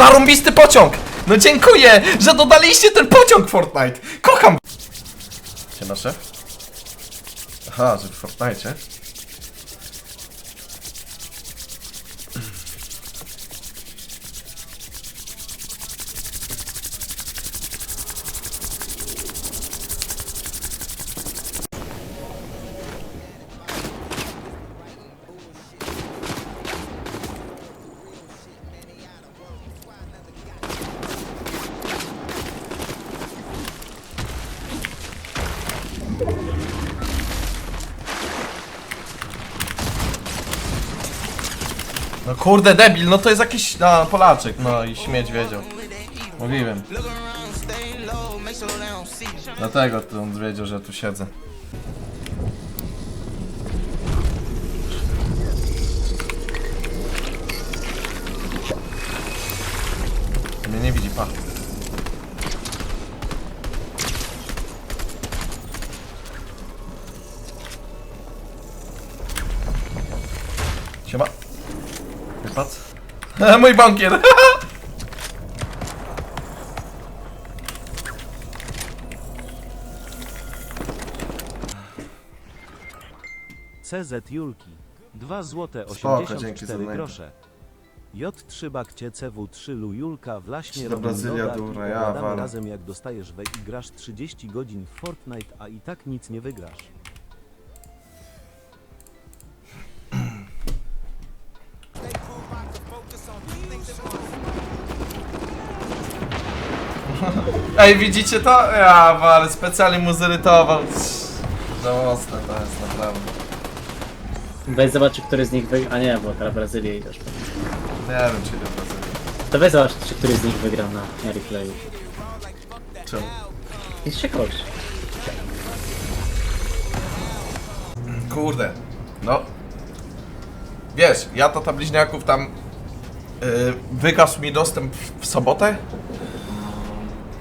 Zarąbisty pociąg! No dziękuję, że dodaliście ten pociąg Fortnite! Kocham! Siema szef? Aha, że w Fortnite. No kurde, debil, no to jest jakiś no, Polaczek, no i śmieć wiedział. Mówiłem. Dlatego to on wiedział, że tu siedzę. Mnie nie widzi, pa. Siema. Wypad. Mój bankier. CZ Julki 2 złote Spoko, dzięki za 84 donate. grosze. J3 Bakcie CW3 Lu Julka w Laśnie Do Brazylia, doda i dobra, ja pogadamy walę. razem jak dostajesz we i grasz 30 godzin w Fortnite, a i tak nic nie wygrasz. Ej, widzicie to? Ja, ale specjalnie mu zirytował. Za mocne to jest, naprawdę. Weź zobacz, który z nich wygra. A nie, bo teraz Brazylię idziesz. Nie wiem, czy idę w Brazylię. To weź zobacz, czy który z nich wygra na replayu. Czemu? Jest się kogoś. Kurde, no. Wiesz, ja to ta bliźniaków tam yy, wygasł mi dostęp w, w sobotę.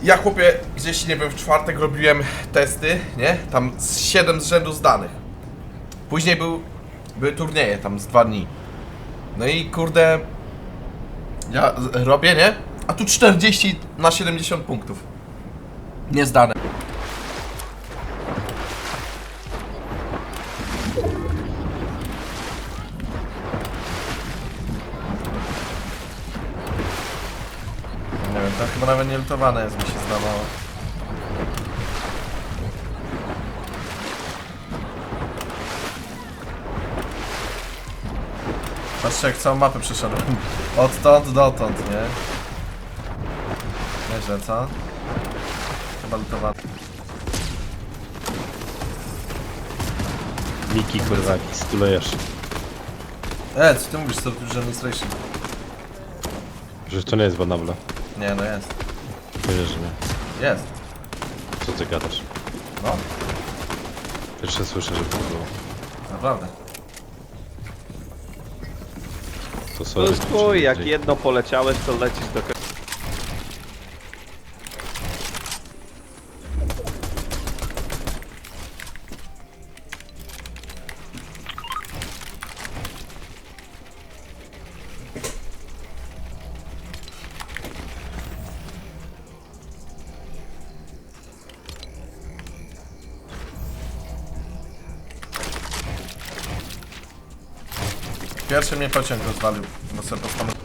Ja chłopie, gdzieś nie wiem, w czwartek robiłem testy, nie? Tam z 7 z rzędu zdanych. Później był, były turnieje tam z dwa dni. No i kurde, ja robię, nie? A tu 40 na 70 punktów. Niezdane. Chyba nawet nie lutowane jest, mi się zdawało. Patrzcie jak całą mapę przeszedłem. Odtąd dotąd, nie? Nieźle, co? Chyba lutowane. Miki kurwa, jaki stulejesz. E, co ty mówisz, to już administration? Że to nie jest banable. Nie, no jest. Wierzysz mnie. Jest. Co ty gadasz? No, Pierwsze słyszę, że to było. naprawdę. To To sorry. jest twój, jak jedno poleciałeś, to lecisz do końca. Pierwszy mnie pociąg rozwalił, bo sobie postanowiłem.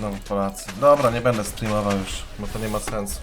No i. Dobra, nie będę streamował już, bo to nie ma sensu.